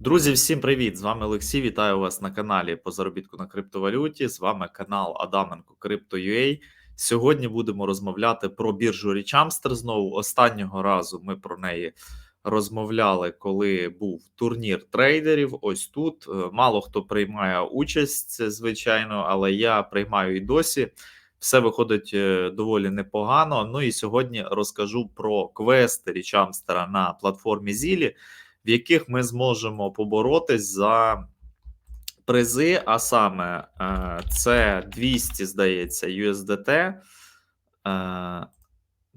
Друзі, всім привіт! З вами Олексій. Вітаю вас на каналі по заробітку на криптовалюті. З вами канал Адаменко Crypto.ua. Сьогодні будемо розмовляти про біржу Річамстер. Знову останнього разу ми про неї розмовляли, коли був турнір трейдерів. Ось тут Е, мало хто приймає участь, звичайно, але я приймаю і досі. Все виходить е, доволі непогано. Ну і сьогодні розкажу про квести Річамстера на платформі Зілі в яких ми зможемо поборотись за призи, а саме е, це 200, здається, USDT. Е,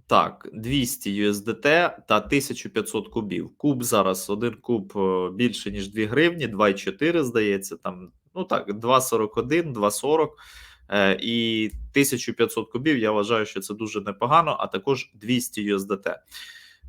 так, 200 USDT та 1500 кубів. Куб зараз один куб е, більше, ніж 2 гривні, 2,4, здається, там, ну так, 2,41, 2,40. Е, І 1500 кубів. Я вважаю, що це дуже непогано, а також 200 USDT.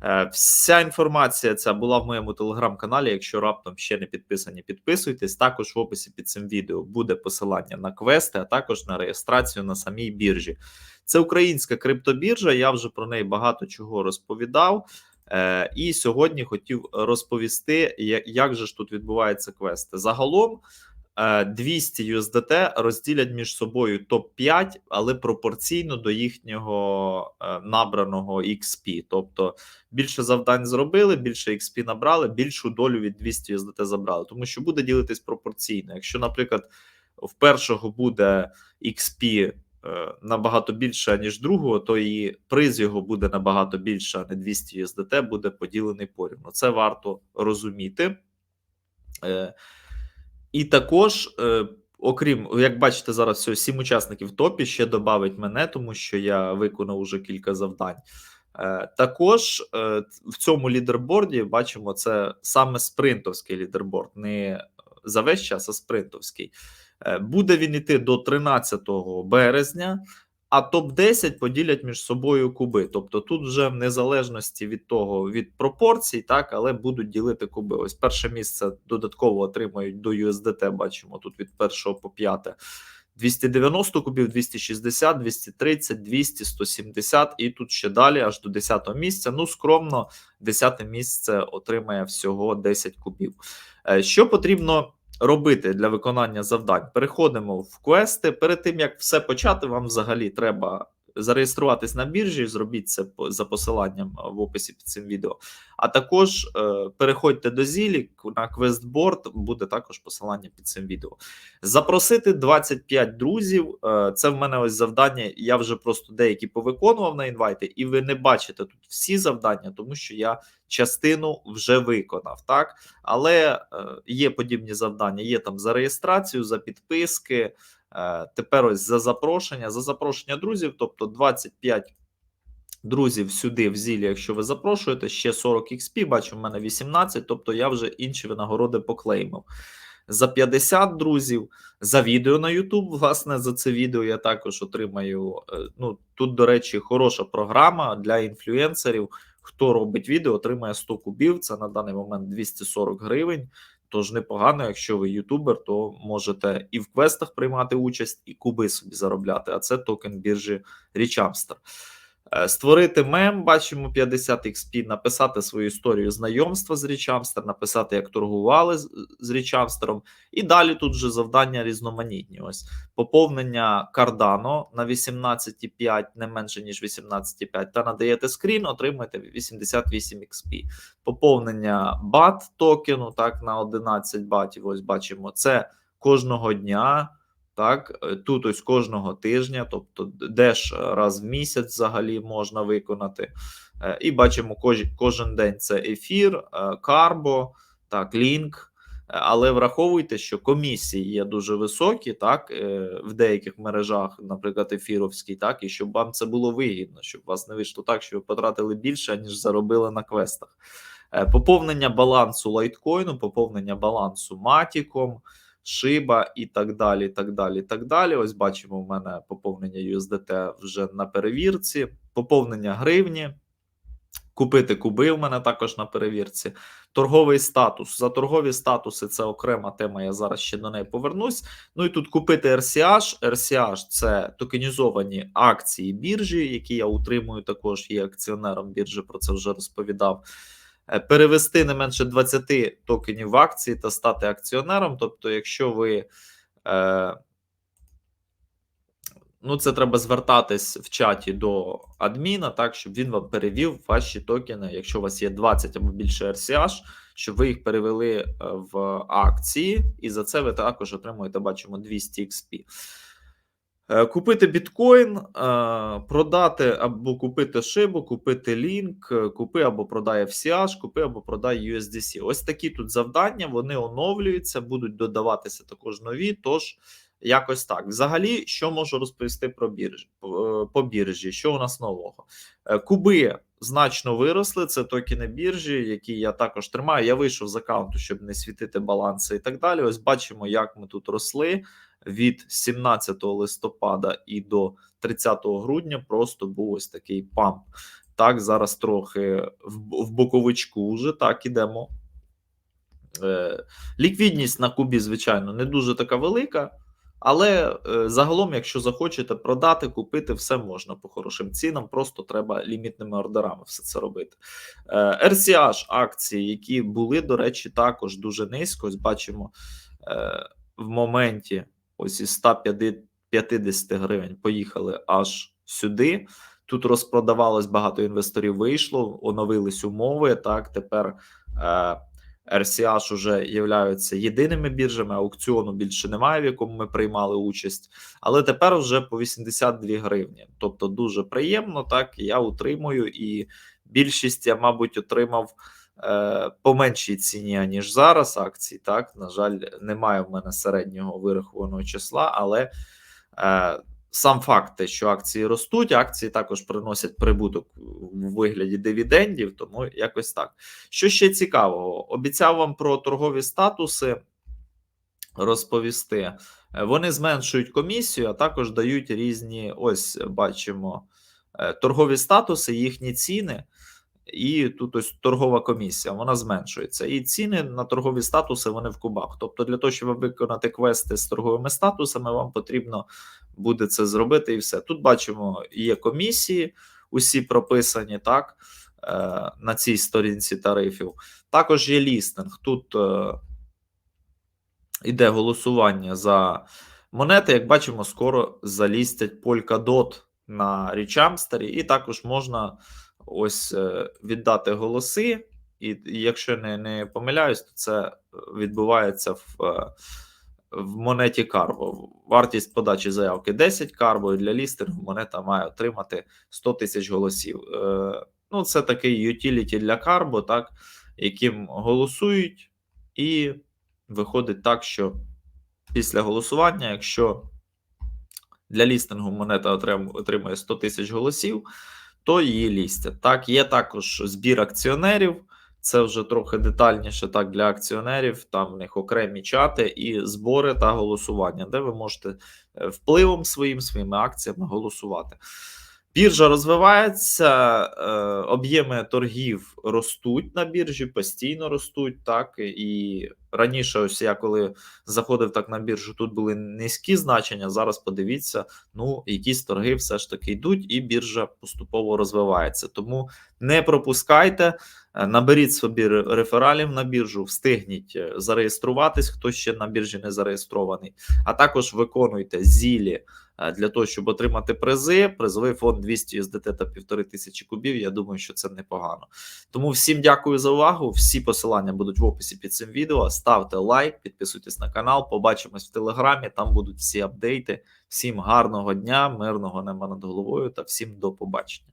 Е, Вся інформація ця була в моєму телеграм-каналі. Якщо раптом ще не підписані, підписуйтесь. Також в описі під цим відео буде посилання на квести, а також на реєстрацію на самій біржі. Це українська криптобіржа. Я вже про неї багато чого розповідав. Е, І сьогодні хотів розповісти, як, же ж тут відбуваються квести. Загалом 200 USDT розділять між собою топ-5, але пропорційно до їхнього е, набраного XP. Тобто більше завдань зробили, більше XP набрали, більшу долю від 200 USDT забрали. Тому що буде ділитись пропорційно. Якщо, наприклад, в першого буде XP е, набагато більше, ніж другого, то і приз його буде набагато більше, а не 200 USDT буде поділений порівну. Це варто розуміти. Е, І також. е, Окрім, як бачите, зараз всього сім учасників топі ще додавить мене, тому що я виконав уже кілька завдань. Е, також е, в цьому лідерборді бачимо це саме спринтовський лідерборд, не за весь час, а спринтовський. Е, буде він іти до 13 березня, а топ-10 поділять між собою куби. Тобто тут вже в незалежності від того, від пропорцій, так, але будуть ділити куби. Ось перше місце додатково отримають до USDT, бачимо тут від 1 по 5. 290 кубів, 260, 230, 200, 170 і тут ще далі, аж до 10 місця. Ну, скромно, 10 місце отримає всього 10 кубів. Е, Що потрібно робити для виконання завдань? Переходимо в квести. Перед тим як все почати, вам взагалі треба зареєструватись на біржі. Зробіть це за посиланням в описі під цим відео. А також е, переходьте до Зілі на квестборд, буде також посилання під цим відео. Запросити 25 друзів. е, Це в мене ось завдання. Я вже просто деякі повиконував на інвайти, і ви не бачите тут всі завдання, тому що я частину вже виконав. Так, але е, є подібні завдання. Є там за реєстрацію, за підписки. Е, Тепер ось за запрошення, за запрошення друзів, тобто 25 друзів сюди в зілі, якщо ви запрошуєте, ще 40 XP, бачу, в мене 18, тобто я вже інші винагороди поклеймив. За 50 друзів, за відео на YouTube, власне, за це відео я також отримаю. е, Ну, тут, до речі, хороша програма для інфлюенсерів. Хто робить відео, отримає 100 кубів. Це на даний момент 240 гривень. Тож непогано, якщо ви ютубер, то можете і в квестах приймати участь, і куби собі заробляти. А це токен біржі Річамстер. Е, Створити мем, бачимо 50 XP, написати свою історію знайомства з Річамстер, написати, як торгували з, Річамстером. І далі тут вже завдання різноманітні. Ось поповнення кардано на 18,5, не менше ніж 18,5, та надаєте скрін, отримаєте 88 XP. Поповнення бат токену, так, на 11 батів. Ось бачимо, це кожного дня. Так, е, тут ось кожного тижня, тобто деш раз в місяць взагалі можна виконати. Е, І бачимо, кож, кожен день це ефір, е, карбо, так, лінк. Е, Але враховуйте, що комісії є дуже високі, так, е, в деяких мережах, наприклад, ефіровський, так, і щоб вам це було вигідно, щоб вас не вийшло так, що ви потратили більше, ніж заробили на квестах. Е, Поповнення балансу лайткоїну, поповнення балансу матіком. Шиба і так далі. так далі, так далі. Ось бачимо, в мене поповнення USDT вже на перевірці, поповнення гривні. Купити куби в мене також на перевірці. Торговий статус. За торгові статуси це окрема тема. Я зараз ще до неї повернусь. Ну і тут купити RCH. RCH – це токенізовані акції біржі, які я утримую. Також є акціонером біржі. Про це вже розповідав. Е, перевести не менше 20 токенів в акції та стати акціонером. Тобто, якщо ви. Е, Ну, це треба звертатись в чаті до адміна, так, щоб він вам перевів ваші токени, якщо у вас є 20 або більше RCH, щоб ви їх перевели е, в акції, і за це ви також отримуєте, бачимо, 200 XP. Е, Купити біткоін, е, продати або купити шибу, купити лінк, е, купи або продай FCH, купи або продай USDC. Ось такі тут завдання, вони оновлюються, будуть додаватися також нові. Тож якось так. Взагалі, що можу розповісти про біржі по, біржі? Що у нас нового? Куби значно виросли. Це токени біржі, які я також тримаю. Я вийшов з аккаунту, щоб не світити баланси і так далі. Ось бачимо, як ми тут росли від 17 листопада і до 30 грудня. Просто був ось такий памп. Так, зараз трохи в, боковичку вже так ідемо. Е, ліквідність на кубі, звичайно, не дуже така велика. Але е, загалом, якщо захочете продати, купити, все можна по хорошим цінам, просто треба лімітними ордерами все це робити. Е, RCH акції, які були, до речі, також дуже низько. Ось бачимо в моменті ось із 150 гривень поїхали аж сюди. Тут розпродавалось багато інвесторів вийшло, оновились умови. Так, тепер. Е, RCH вже являються єдиними біржами, аукціону більше немає, в якому ми приймали участь. Але тепер вже по 82 гривні. Тобто дуже приємно, так я утримую, і більшість я, мабуть, отримав по меншій ціні, ніж зараз акцій. Так, на жаль, немає в мене середнього вирахованого числа, але. Е, Сам факт, те, що акції ростуть, акції також приносять прибуток у вигляді дивідендів, тому якось так. Що ще цікавого? Обіцяв вам про торгові статуси розповісти. Е, Вони зменшують комісію, а також дають різні, ось бачимо, е, торгові статуси, їхні ціни. І тут ось торгова комісія, вона зменшується. І ціни на торгові статуси вони в кубах. Тобто, для того, щоб виконати квести з торговими статусами, вам потрібно буде це зробити, і все. Тут бачимо, є комісії, усі прописані так е, на цій сторінці тарифів. Також є лістинг. Тут е, іде голосування за монети. Як бачимо, скоро залістять Polkadot на Річамстері, і також можна ось е, віддати голоси. І якщо не, не помиляюсь, то це відбувається в. е, в монеті Карбо. Вартість подачі заявки 10 карбо, і для лістингу монета має отримати 100 тисяч голосів. Е, ну, це такий utility для Карбо, так, яким голосують, і виходить так, що після голосування, якщо для лістингу монета отримує 100 тисяч голосів, то її лістять. Так, є також збір акціонерів. Це вже трохи детальніше так для акціонерів. Там в них окремі чати і збори та голосування, де ви можете е, впливом своїм своїми акціями голосувати. Біржа розвивається, е, об'єми торгів ростуть на біржі, постійно ростуть. Так і раніше, ось я коли заходив так на біржу, тут були низькі значення. Зараз подивіться, ну якісь торги все ж таки йдуть, і біржа поступово розвивається. Тому не пропускайте. Е, Наберіть собі рефералів на біржу, встигніть е, зареєструватись, хто ще на біржі не зареєстрований, а також виконуйте зілі е, для того, щоб отримати призи. Призовий фонд 200 USDT та 1500 кубів. Я думаю, що це непогано. Тому всім дякую за увагу. Всі посилання будуть в описі під цим відео. Ставте лайк, підписуйтесь на канал. Побачимось в телеграмі. Там будуть всі апдейти. Всім гарного дня, мирного неба над головою та всім до побачення.